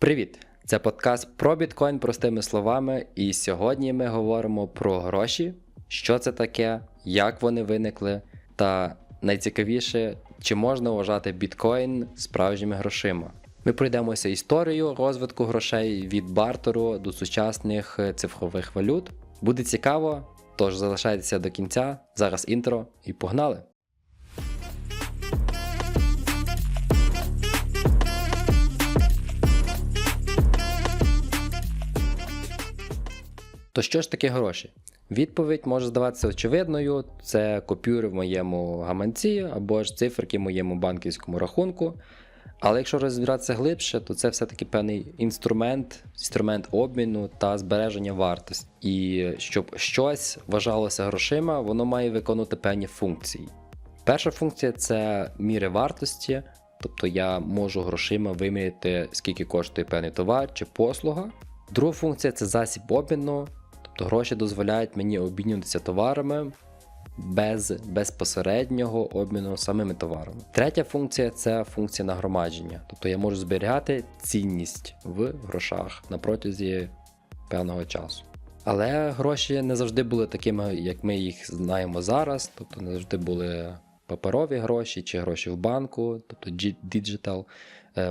Привіт! Це подкаст про біткоін простими словами. І сьогодні ми говоримо про гроші, що це таке, як вони виникли, та найцікавіше, чи можна вважати біткоін справжніми грошима. Ми пройдемося історію розвитку грошей від бартеру до сучасних е, цифрових валют. Буде цікаво, тож залишайтеся до кінця. Зараз інтро і погнали! То що ж таке гроші? Відповідь може здаватися очевидною: це купюри в моєму гаманці або ж циферки в моєму банківському рахунку. Але якщо розбиратися глибше, то це все-таки певний інструмент, інструмент обміну та збереження вартості. І щоб щось вважалося грошима, воно має виконувати певні функції. Перша функція це міри вартості, тобто я можу грошима виміряти, скільки коштує певний товар чи послуга. Друга функція це засіб обміну, тобто гроші дозволяють мені обмінюватися товарами без безпосереднього обміну самими товарами. Третя функція це функція нагромадження, тобто я можу зберігати цінність в грошах на протязі певного часу. Але гроші не завжди були такими, як ми їх знаємо зараз, тобто не завжди були паперові гроші чи гроші в банку, тобто діджитал.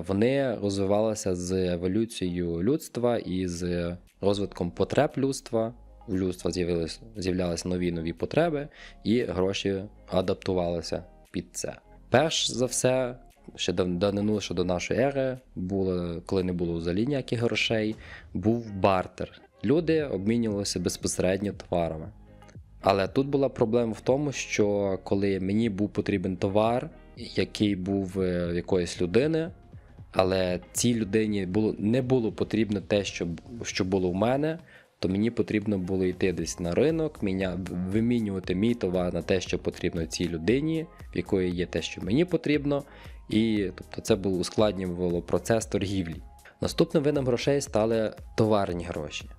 Вони розвивалися з еволюцією людства і з розвитком потреб людства. В людства з'являлися нові нові потреби, і гроші адаптувалися під це. Перш за все, ще давнину, що до нашої ери, було, коли не було взагалі ніяких грошей, був бартер. Люди обмінювалися безпосередньо товарами. Але тут була проблема в тому, що коли мені був потрібен товар, який був е, якоїсь людини, але цій людині було, не було потрібно те, що що було в мене, то мені потрібно було йти десь на ринок, міня, вимінювати мій товар на те, що потрібно цій людині, в якої є те, що мені потрібно, і тобто це було ускладнювало процес торгівлі. Наступним видом грошей стали товарні гроші.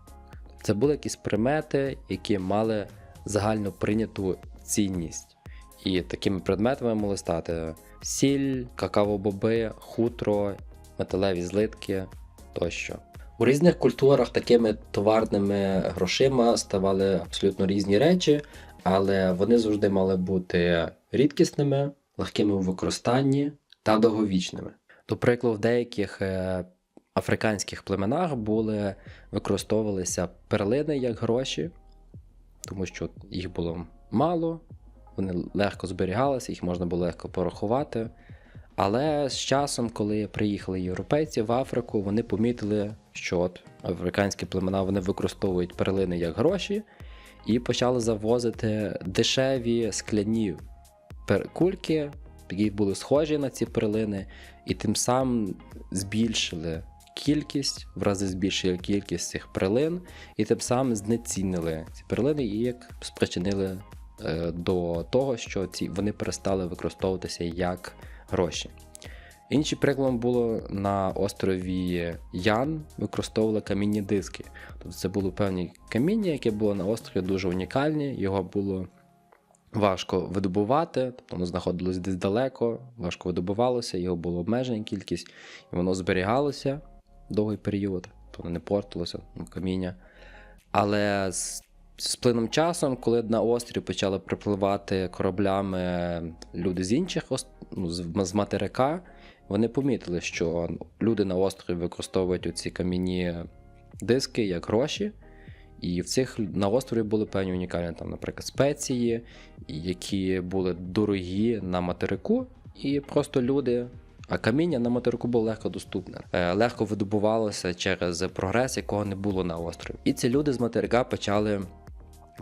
Це були якісь примети, які мали загально прийняту цінність. І такими предметами могли стати сіль, какао-боби, хутро, металеві злитки тощо. У різних культурах такими товарними грошима ставали абсолютно різні речі, але вони завжди мали бути рідкісними, легкими у використанні та довговічними. До прикладу, в деяких е, африканських племенах були використовувалися перлини як гроші, тому що їх було мало, вони легко зберігалися, їх можна було легко порахувати. Але з часом, коли приїхали європейці в Африку, вони помітили, що от африканські племена вони використовують перлини як гроші, і почали завозити дешеві скляні кульки, які були схожі на ці перлини, і тим самим збільшили кількість, в рази збільшили кількість цих перлин, і тим самим знецінили ці перлини і як спричинили е, до того, що ці вони перестали використовуватися як гроші. Іншим прикладом було на острові Ян використовували камінні диски. Тобто це було певні каміння, яке було на острові дуже унікальні, його було важко видобувати, тобто воно знаходилось десь далеко, важко видобувалося, його було обмежена кількість, і воно зберігалося довгий період, тобто не портилося ну, каміння. Але з з плином часом, коли на острів почали припливати кораблями люди з інших ну, з материка, вони помітили, що люди на острові використовують ці кам'яні диски як гроші. І в цих на острові були певні унікальні, там, наприклад, спеції, які були дорогі на материку, і просто люди. А каміння на материку було легко доступне, е, легко видобувалося через прогрес, якого не було на острові. І ці люди з материка почали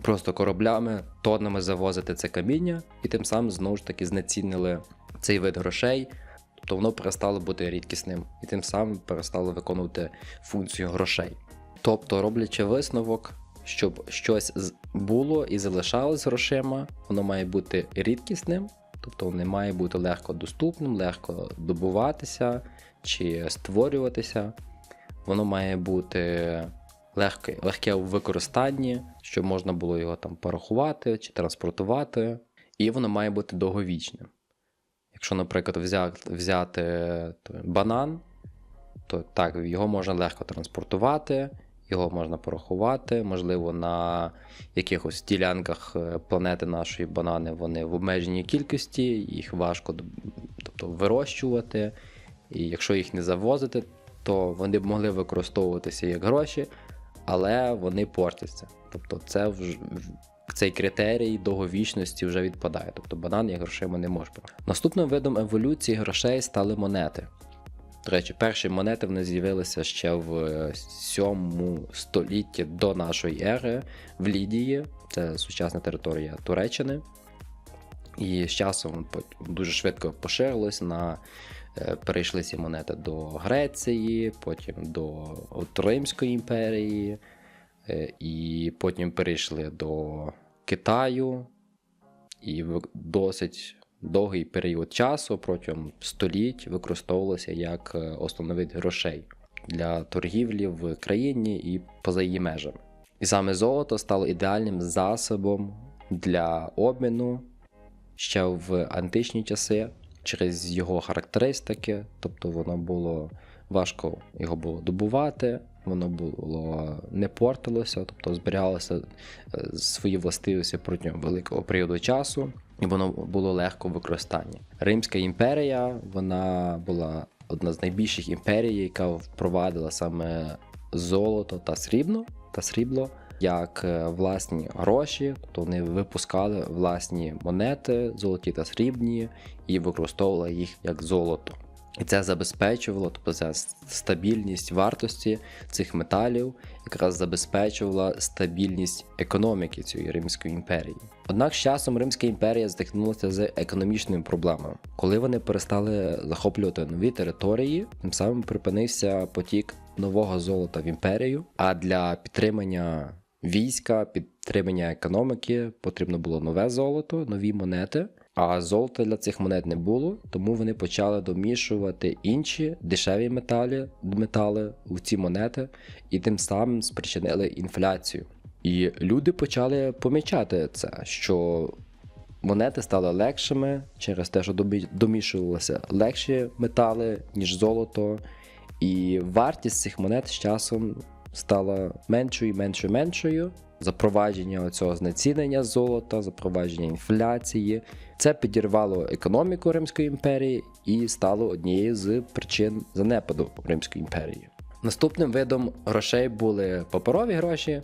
просто кораблями, тоннами завозити це каміння, і тим самим знову ж таки знецінили цей вид грошей, тобто воно перестало бути рідкісним і тим самим перестало виконувати функцію грошей. Тобто, роблячи висновок, щоб щось було і залишалось грошима, воно має бути рідкісним, тобто не має бути легко доступним, легко добуватися чи створюватися. Воно має бути легке легке у використанні, щоб можна було його там порахувати чи транспортувати, і воно має бути довговічним. Якщо, наприклад, взяти, взяти банан, то так, його можна легко транспортувати, його можна порахувати. Можливо, на якихось ділянках е, планети нашої банани вони в обмеженій кількості, їх важко тобто, вирощувати. І якщо їх не завозити, то вони б могли використовуватися як гроші, але вони портяться. Тобто, це цей критерій довговічності вже відпадає. Тобто банан як грошима не може. Наступним видом еволюції грошей стали монети. До речі, перші монети вони з'явилися ще в 7 столітті до нашої ери в Лідії, це сучасна територія Туреччини. І з часом дуже швидко поширилось на е, перейшли ці монети до Греції, потім до Римської імперії, е, і потім перейшли до Китаю. І досить довгий період часу протягом століть використовувалося як е, основний вид грошей для торгівлі в країні і поза її межами. І саме золото стало ідеальним засобом для обміну ще в античні часи через його характеристики, тобто воно було важко його було добувати, воно було не портилося, тобто зберігалося е, свої властивості протягом великого періоду часу, і воно було легко в використанні. Римська імперія вона була одна з найбільших імперій, яка впровадила саме золото та срібно та срібло як е, власні гроші, тобто вони випускали власні монети, золоті та срібні, і використовували їх як золото. І це забезпечувало, тобто ця стабільність вартості цих металів якраз забезпечувала стабільність економіки цієї Римської імперії. Однак з часом Римська імперія стикнулася з економічними проблемами. Коли вони перестали захоплювати нові території, тим самим припинився потік нового золота в імперію, а для підтримання війська, підтримання економіки потрібно було нове золото, нові монети. А золота для цих монет не було, тому вони почали домішувати інші дешеві металі, метали в ці монети і тим самим спричинили інфляцію. І люди почали помічати це, що монети стали легшими через те, що домішувалися легші метали, ніж золото. І вартість цих монет з часом стала меншою, меншою, меншою. Запровадження цього знецінення золота, запровадження інфляції. Це підірвало економіку Римської імперії і стало однією з причин занепаду Римської імперії. Наступним видом грошей були паперові гроші.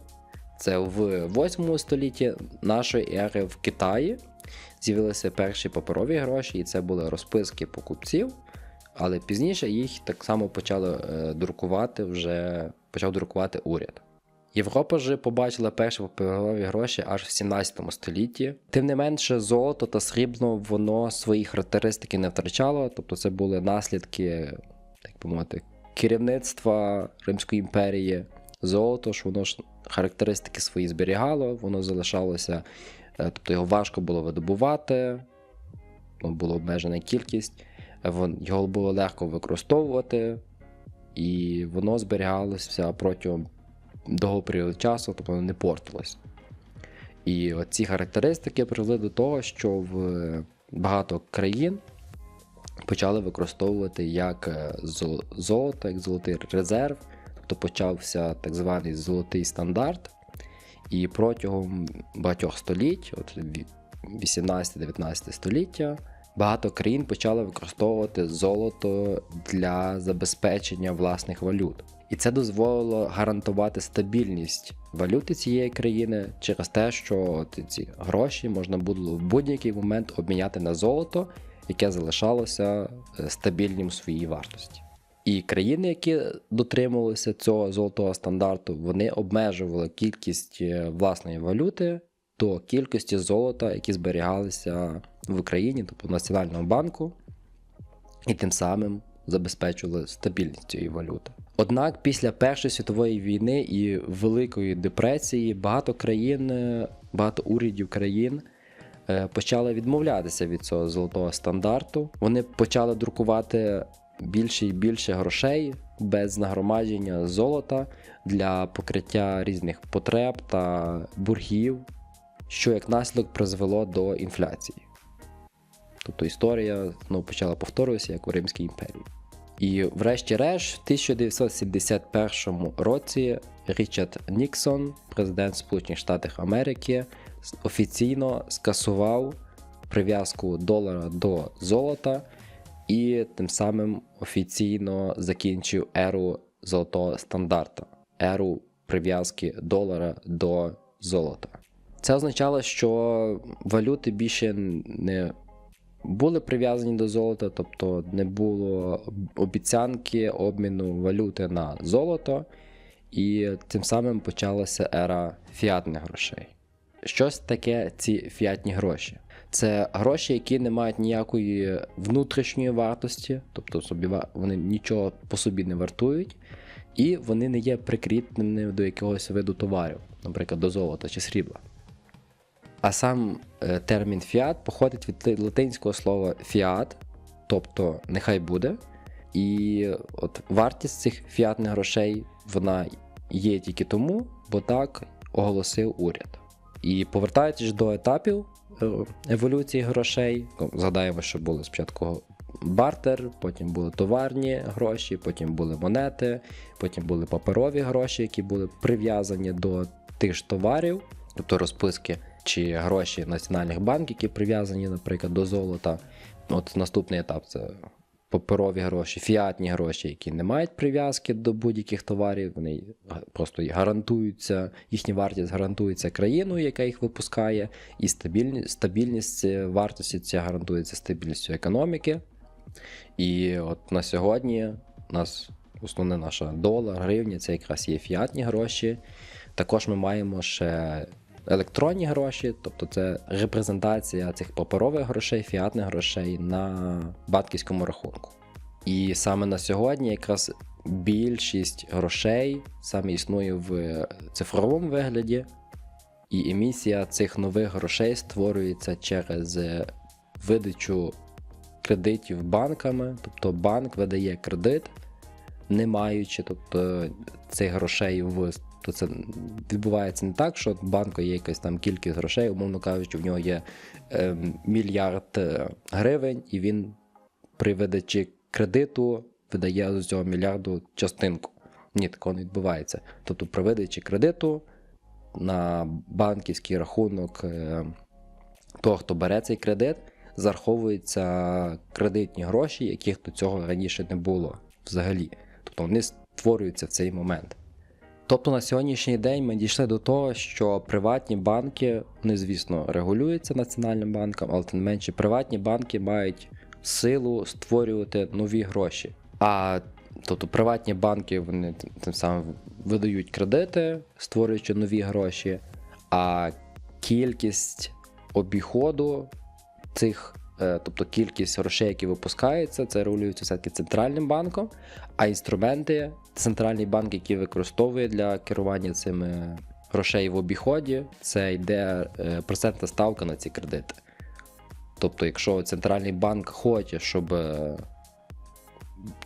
Це в 8 столітті нашої ери в Китаї з'явилися перші паперові гроші, і це були розписки покупців. Але пізніше їх так само почали е, друкувати вже почав друкувати уряд. Європа ж побачила перші паперові гроші аж в 17 столітті. Тим не менше, золото та срібло воно свої характеристики не втрачало, тобто це були наслідки, так би мовити, керівництва Римської імперії. Золото ж воно ж характеристики свої зберігало, воно залишалося, е, тобто його важко було видобувати, була обмежена кількість, його було легко використовувати, і воно зберігалося протягом довгого періоду часу, тобто не портилось. І ці характеристики привели до того, що в багато країн почали використовувати як е, золото, як золотий резерв, тобто почався так званий золотий стандарт. І протягом багатьох століть, от 18-19 століття, багато країн почали використовувати золото для забезпечення власних валют. І це дозволило гарантувати стабільність валюти цієї країни через те, що ці гроші можна було в будь-який момент обміняти на золото, яке залишалося е, стабільним в своїй вартості. І країни, які дотримувалися цього золотого стандарту, вони обмежували кількість е, власної валюти до кількості золота, які зберігалися в Україні, тобто в Національному банку, і тим самим забезпечували стабільність цієї валюти. Однак після Першої світової війни і Великої депресії багато країн, багато урядів країн е, почали відмовлятися від цього золотого стандарту. Вони почали друкувати більше і більше грошей без нагромадження золота для покриття різних потреб та боргів, що як наслідок призвело до інфляції. Тобто історія знову почала повторюватися як у Римській імперії. І врешті-решт, в 1971 році Річард Ніксон, президент Сполучених Штатів Америки, офіційно скасував прив'язку долара до золота і тим самим офіційно закінчив еру золотого стандарта, еру прив'язки долара до золота. Це означало, що валюти більше не були прив'язані до золота, тобто не було обіцянки обміну валюти на золото, і тим самим почалася ера фіатних грошей. Щось таке ці фіатні гроші. Це гроші, які не мають ніякої внутрішньої вартості, тобто собі вони нічого по собі не вартують, і вони не є прикріпленими до якогось виду товарів, наприклад, до золота чи срібла. А сам е, термін фіат походить від латинського слова фіат, тобто нехай буде. І от вартість цих фіатних грошей вона є тільки тому, бо так оголосив уряд. І повертаючись до етапів е, еволюції грошей, згадаємо, що були спочатку бартер, потім були товарні гроші, потім були монети, потім були паперові гроші, які були прив'язані до тих ж товарів, тобто розписки чи гроші національних банків, які прив'язані, наприклад, до золота. От наступний етап це паперові гроші, фіатні гроші, які не мають прив'язки до будь-яких товарів, вони просто гарантуються, їхня вартість гарантується країною, яка їх випускає, і стабільність, стабільність вартості ця гарантується стабільністю економіки. І от на сьогодні у нас основне наша долар, гривня, це якраз є фіатні гроші. Також ми маємо ще електронні гроші, тобто це репрезентація цих паперових грошей, фіатних грошей на банківському рахунку. І саме на сьогодні якраз більшість грошей саме існує в цифровому вигляді, і емісія цих нових грошей створюється через видачу кредитів банками, тобто банк видає кредит, не маючи тобто, цих грошей в то це відбувається не так, що банку є якась там кількість грошей, умовно кажучи, в нього є е, мільярд гривень, і він при видачі кредиту видає з цього мільярду частинку. Ні, такого не відбувається. Тобто, при видачі кредиту на банківський рахунок е, того, хто бере цей кредит, зараховуються кредитні гроші, яких до цього раніше не було взагалі. Тобто вони створюються в цей момент. Тобто на сьогоднішній день ми дійшли до того, що приватні банки, вони, звісно, регулюються Національним банком, але тим не менше приватні банки мають силу створювати нові гроші. А тобто приватні банки вони тим самим видають кредити, створюючи нові гроші, а кількість обіходу цих, тобто кількість грошей, які випускаються, це регулюється все-таки центральним банком, а інструменти центральний банк, який використовує для керування цими грошей в обіході, це йде е, процентна ставка на ці кредити. Тобто, якщо центральний банк хоче, щоб е,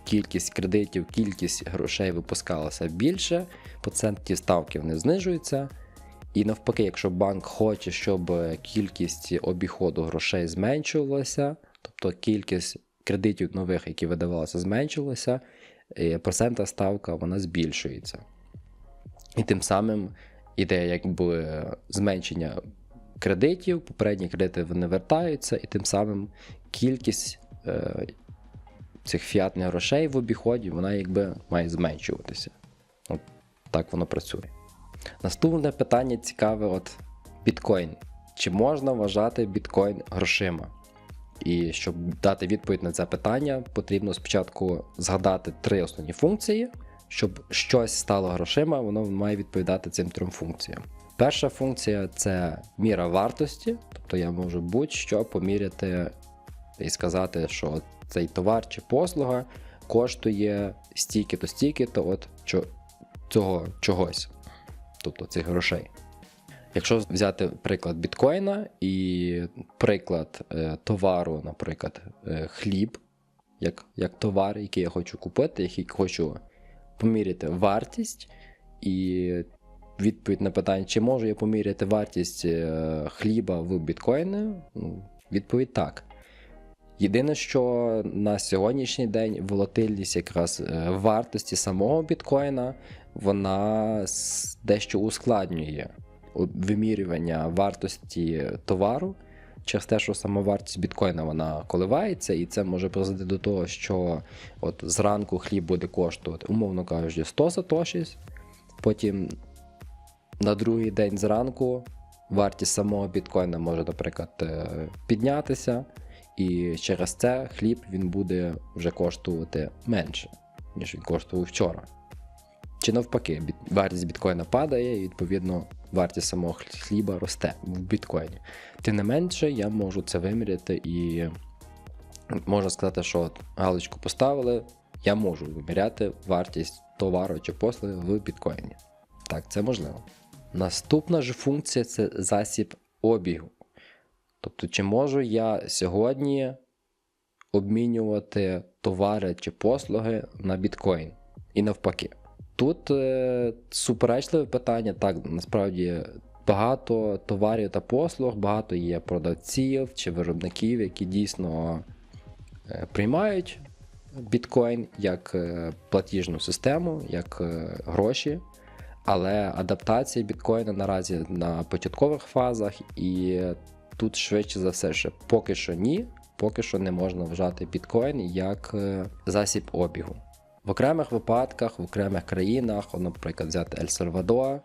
кількість кредитів, кількість грошей випускалася більше, процентні ставки вони знижуються. І навпаки, якщо банк хоче, щоб кількість обіходу грошей зменшувалася, тобто кількість кредитів нових, які видавалися, зменшилася, е, процентна ставка вона збільшується. І тим самим іде якби зменшення кредитів, попередні кредити вони вертаються, і тим самим кількість е, цих фіатних грошей в обіході вона якби має зменшуватися. От так воно працює. Наступне питання цікаве: от біткоін. Чи можна вважати біткоін грошима? І щоб дати відповідь на це питання, потрібно спочатку згадати три основні функції. Щоб щось стало грошима, воно має відповідати цим трьом функціям. Перша функція це міра вартості, тобто я можу будь-що поміряти і сказати, що цей товар чи послуга коштує стільки-то стільки-то от цього чогось, тобто цих грошей. Якщо взяти приклад біткоїна і приклад е, товару, наприклад, е, хліб, як як товар, який я хочу купити, який хочу поміряти вартість, і відповідь на питання, чи можу я поміряти вартість е, хліба в біткоїни, ну, відповідь так. Єдине, що на сьогоднішній день волатильність якраз вартості самого біткоїна вона дещо ускладнює вимірювання вартості товару через те, що сама вартість біткоїна вона коливається, і це може призвести до того, що от зранку хліб буде коштувати, умовно кажучи, 100 сатошіс, потім на другий день зранку вартість самого біткоїна може, наприклад, е, піднятися, і через це хліб він буде вже коштувати менше, ніж він коштував вчора. Чи навпаки, вартість біткоїна падає, і відповідно вартість самого хліба росте в біткоїні. Тим не менше, я можу це виміряти і можна сказати, що галочку поставили, я можу виміряти вартість товару чи послуги в біткоїні. Так, це можливо. Наступна ж функція це засіб обігу. Тобто, чи можу я сьогодні обмінювати товари чи послуги на біткоін і навпаки. Тут е, суперечливе питання, так, насправді багато товарів та послуг, багато є продавців чи виробників, які дійсно е, приймають біткоін як е, платіжну систему, як е, гроші. Але адаптація біткоїна наразі на початкових фазах, і тут швидше за все, ще поки що ні, поки що не можна вважати біткоін як е, засіб обігу. В окремих випадках, в окремих країнах, наприклад, взяти Ель Сальвадор,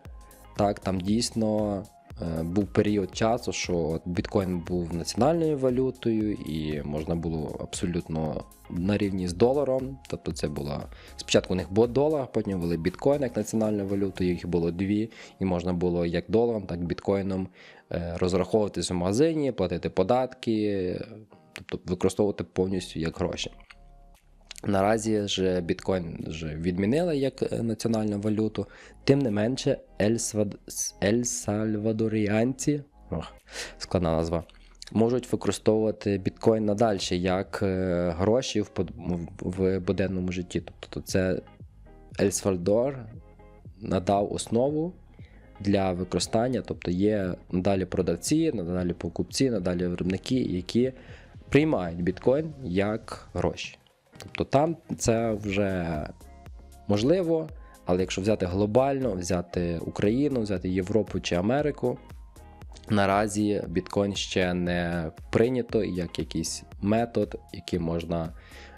так, там дійсно е, був період часу, що біткоін був національною валютою, і можна було абсолютно на рівні з доларом. Тобто це було спочатку у них був долар, потім були біткоін як національна валюта, їх було дві, і можна було як доларом, так і біткоїном е, розраховуватись в магазині, платити податки, тобто використовувати повністю як гроші. Наразі ж біткоін вже відмінили як е, національну валюту. Тим не менше, Ель-Сальвадоріанці, складна назва, можуть використовувати біткоін надалі як е, гроші в, в буденному житті. Тобто це Ель-Сальвадор надав основу для використання, тобто є надалі продавці, надалі покупці, надалі виробники, які приймають біткоін як гроші. Тобто там це вже можливо, але якщо взяти глобально, взяти Україну, взяти Європу чи Америку, наразі біткоін ще не прийнято як якийсь метод, який можна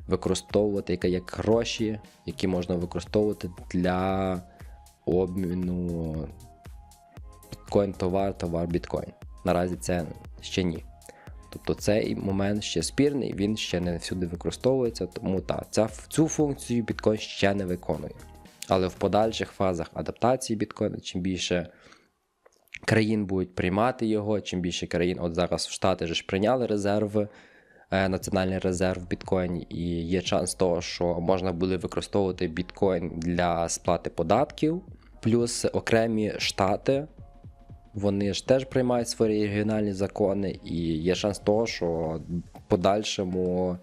використовувати, як гроші, які можна використовувати для обміну біткоін товар, товар біткоін. Наразі це ще ні. Тобто цей момент ще спірний, він ще не всюди використовується, тому так, ця, цю функцію біткоін ще не виконує. Але в подальших фазах адаптації біткоїна, чим більше країн будуть приймати його, чим більше країн, от зараз в Штати ж прийняли резерви, е, національний резерв в біткоїні, і є шанс того, що можна буде використовувати біткоін для сплати податків, плюс окремі штати вони ж теж приймають свої регіональні закони, і є шанс того, що подальшому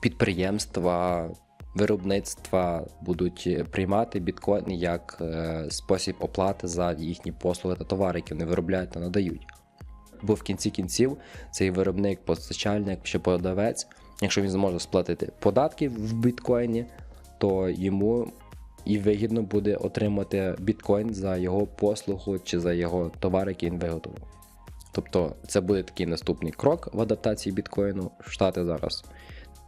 підприємства, виробництва будуть приймати біткоін як е, спосіб оплати за їхні послуги та товари, які вони виробляють та надають. Бо в кінці кінців цей виробник, постачальник чи продавець, якщо він зможе сплатити податки в біткоїні, то йому і вигідно буде отримати біткоін за його послугу чи за його товар, який він виготовив. Тобто це буде такий наступний крок в адаптації біткоїну. Штати зараз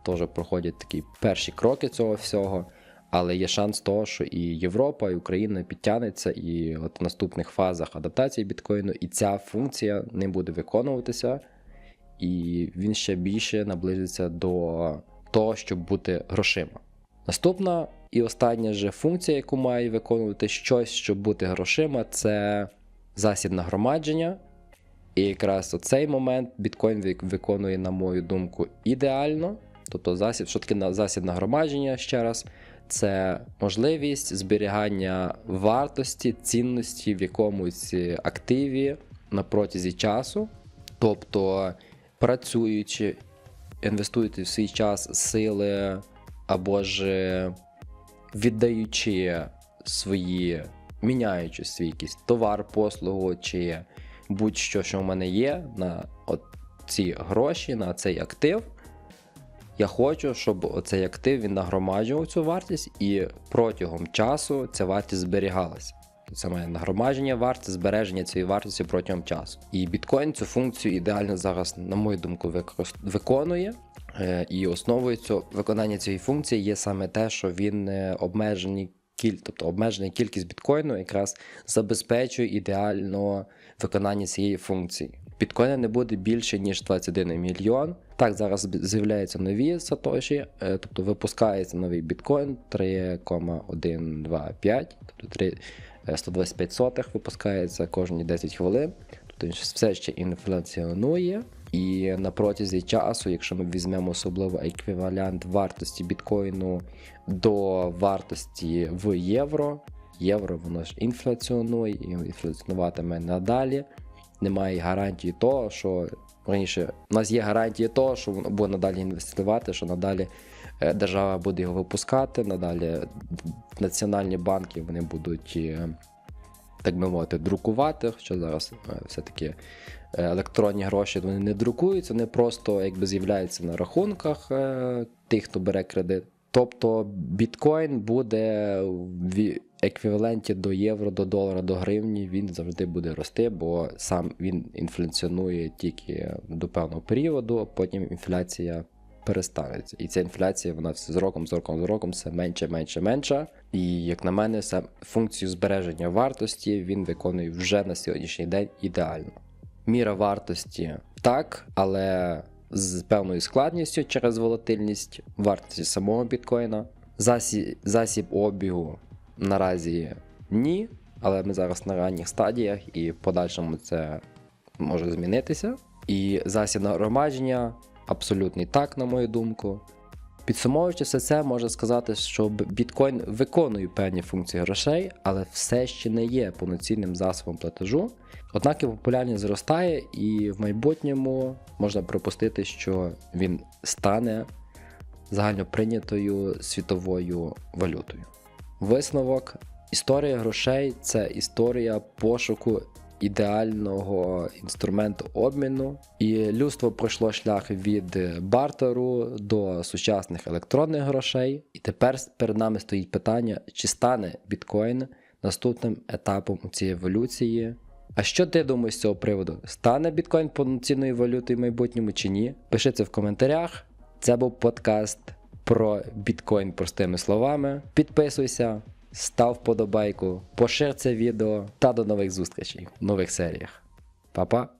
теж проходять такі перші кроки цього всього, але є шанс того, що і Європа, і Україна підтягнеться, і от в наступних фазах адаптації біткоїну, і ця функція не буде виконуватися, і він ще більше наблизиться до того, щоб бути грошима. Наступна і остання же функція, яку має виконувати щось, щоб бути грошима, це засіб нагромадження. І якраз оцей момент біткоін виконує, на мою думку, ідеально. Тобто, засіб, що таке засіб нагромадження ще раз, це можливість зберігання вартості, цінності в якомусь активі на протязі часу. Тобто, працюючи, інвестуєте в свій час сили або ж віддаючи свої, міняючи свій якийсь товар, послугу чи будь-що, що в мене є, на ці гроші на цей актив. Я хочу, щоб оцей актив він нагромаджував цю вартість і протягом часу ця вартість зберігалася. Це має нагромадження вартість, збереження цієї вартості протягом часу. І біткоін цю функцію ідеально зараз, на мою думку, виконує. Е, І основою цього виконання цієї функції є саме те, що він е, обмежений кіль, тобто обмежена кількість біткоїну якраз забезпечує ідеально виконання цієї функції. Біткоїна не буде більше ніж 21 мільйон. Так, зараз з'являються нові сатоші, е, тобто випускається новий біткоін 3,125, тобто 3, е, 125 сотих випускається кожні 10 хвилин. Тобто все ще інфляціонує. І на протязі часу, якщо ми візьмемо особливо еквівалент вартості біткоїну до вартості в євро, євро воно ж інфляціонує і інфляціонуватиме надалі. Немає гарантії того, що раніше у нас є гарантії того, що воно буде надалі інвестувати, що надалі е, держава буде його випускати, надалі національні банки вони будуть, е, так би мовити, друкувати. Хоча зараз е, все-таки електронні гроші вони не друкуються, вони просто якби з'являються на рахунках е, тих, хто бере кредит. Тобто біткоін буде в еквіваленті до євро, до долара, до гривні, він завжди буде рости, бо сам він інфляціонує тільки до певного періоду, а потім інфляція перестанеться. І ця інфляція вона все з роком, з роком, з роком все менше, менше, менше. І як на мене, сам функцію збереження вартості він виконує вже на сьогоднішній день ідеально. Міра вартості так, але з певною складністю через волатильність вартості самого біткоїна. Засіб, засіб обігу наразі ні, але ми зараз на ранніх стадіях і в подальшому це може змінитися. І засіб нагромадження абсолютний так, на мою думку. Підсумовуючи все це, можна сказати, що біткоін виконує певні функції грошей, але все ще не є повноцінним засобом платежу. Однак його популярність зростає, і в майбутньому можна припустити, що він стане загальноприйнятою світовою валютою. Висновок: історія грошей це історія пошуку ідеального інструменту обміну, і людство пройшло шлях від бартеру до сучасних електронних грошей. І тепер перед нами стоїть питання, чи стане біткоін наступним етапом у цій еволюції. А що ти думаєш з цього приводу? Стане біткоін повноцінною валютою в майбутньому чи ні? Пиши це в коментарях. Це був подкаст про біткоін простими словами. Підписуйся, став вподобайку, пошир це відео та до нових зустрічей в нових серіях. Па-па!